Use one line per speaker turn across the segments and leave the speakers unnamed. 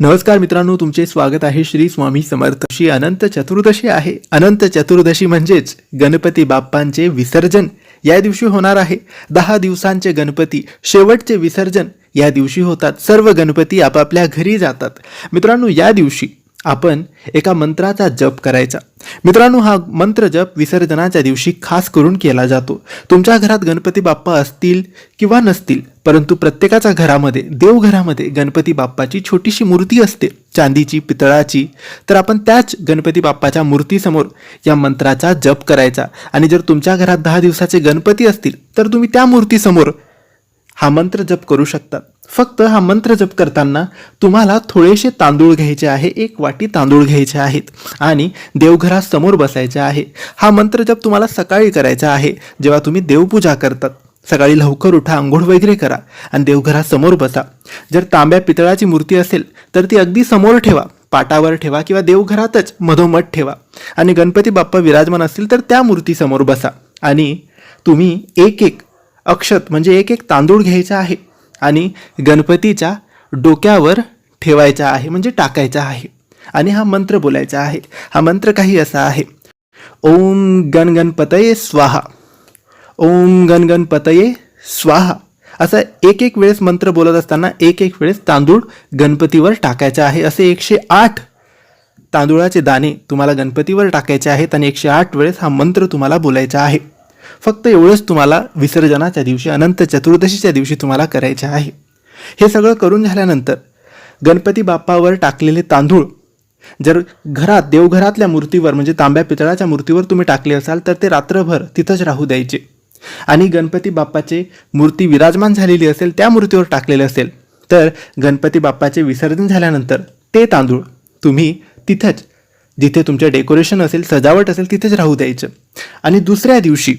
नमस्कार मित्रांनो तुमचे स्वागत आहे श्री स्वामी समर्थ. श्री अनंत चतुर्दशी आहे. अनंत चतुर्दशी म्हणजेच गणपती बाप्पांचे विसर्जन. या दिवशी होणार आहे. दहा दिवसांचे गणपती शेवटचे विसर्जन. या दिवशी होतात. सर्व गणपती आपापल्या घरी जातात. मित्रांनो या दिवशी आपण एका मंत्राचा जप करायचा. मित्रांनो हा मंत्र जप विसर्जनाच्या दिवशी खास करून केला जातो. तुमच्या घरात गणपती बाप्पा असतील किंवा नसतील परंतु प्रत्येकाच्या घरामध्ये देवघरामध्ये गणपती बाप्पाची छोटीशी मूर्ती असते. चांदीची पितळाची. तर आपण त्याच गणपती बाप्पाच्या मूर्तीसमोर या मंत्राचा जप करायचा. आणि जर तुमच्या घरात दहा दिवसाचे गणपती असतील तर तुम्ही त्या मूर्तीसमोर हा मंत्र जप करू शकता. फक्त हा मंत्र जप करताना तुम्हाला थोडेसे तांदूळ घ्यायचे आहे एक वाटी तांदूळ घ्यायचे आहेत आणि देवघरासमोर बसायचे आहे. हा मंत्र जप तुम्हाला सकाळी करायचा आहे जेव्हा तुम्ही देवपूजा करतात. सकाळी लवकर उठा आंघोळ वगैरे करा आणि देवघरासमोर बसा. जर तांब्या पितळाची मूर्ती असेल तर ती अगदी समोर ठेवा पाटावर ठेवा किंवा देवघरातच मधोमध ठेवा. आणि गणपती बाप्पा विराजमान असतील तर त्या मूर्तीसमोर बसा. आणि तुम्ही एक एक अक्षत म्हणजे एक एक तांदूळ घ्यायचा आहे आणि गणपतीच्या डोक्यावर ठेवायचा आहे म्हणजे टाकायचा आहे. आणि हा मंत्र बोलायचा आहे. हा मंत्र काही असा आहे. ओम गणगणपतये स्वाहा. ओम गणगणपतये स्वाहा. असं एक एक वेळेस मंत्र बोलत असताना एक एक वेळेस तांदूळ गणपतीवर टाकायचा आहे. असे एकशे आठ तांदूळाचे दाणे तुम्हाला गणपतीवर टाकायचे आहेत आणि एकशे आठ वेळेस हा मंत्र तुम्हाला बोलायचा आहे. फक्त एवढंच तुम्हाला विसर्जनाच्या दिवशी अनंत चतुर्दशीच्या दिवशी तुम्हाला करायचे आहे. हे सगळं करून झाल्यानंतर गणपती बाप्पावर टाकलेले तांदूळ जर घरात देवघरातल्या मूर्तीवर म्हणजे तांब्या पितळाच्या मूर्तीवर तुम्ही टाकले असाल तर ते रात्रभर तिथंच राहू द्यायचे. आणि गणपती बाप्पाचे मूर्ती विराजमान झालेली असेल त्या मूर्तीवर टाकलेले असेल तर गणपती बाप्पाचे विसर्जन झाल्यानंतर ते तांदूळ तुम्ही तिथंच जिथे तुमचं डेकोरेशन असेल सजावट असेल तिथेच राहू द्यायचं. आणि दुसऱ्या दिवशी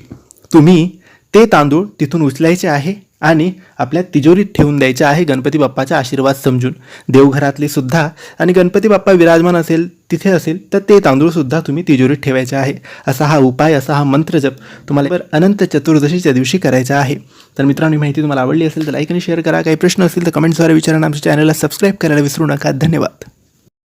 तुम्ही ते तांदूळ तिथून उचलायचे आहे आणि आपल्या तिजोरीत ठेवून द्यायचे आहे गणपती बाप्पाचा आशीर्वाद समजून. देवघरातले सुद्धा आणि गणपती बाप्पा विराजमान असेल तिथे असेल तर ते तांदूळसुद्धा तुम्ही तिजोरीत ठेवायचे आहे. असा हा उपाय असा हा मंत्र जप तुम्हाला बरं अनंत चतुर्दशीच्या दिवशी करायचा आहे. तर मित्रांनो ही माहिती तुम्हाला आवडली असेल तर लाईक आणि शेअर करा. काही प्रश्न असतील तर कमेंट्सद्वारे विचारा. आमच्या चॅनलला सबस्क्राईब करायला विसरू नका. धन्यवाद.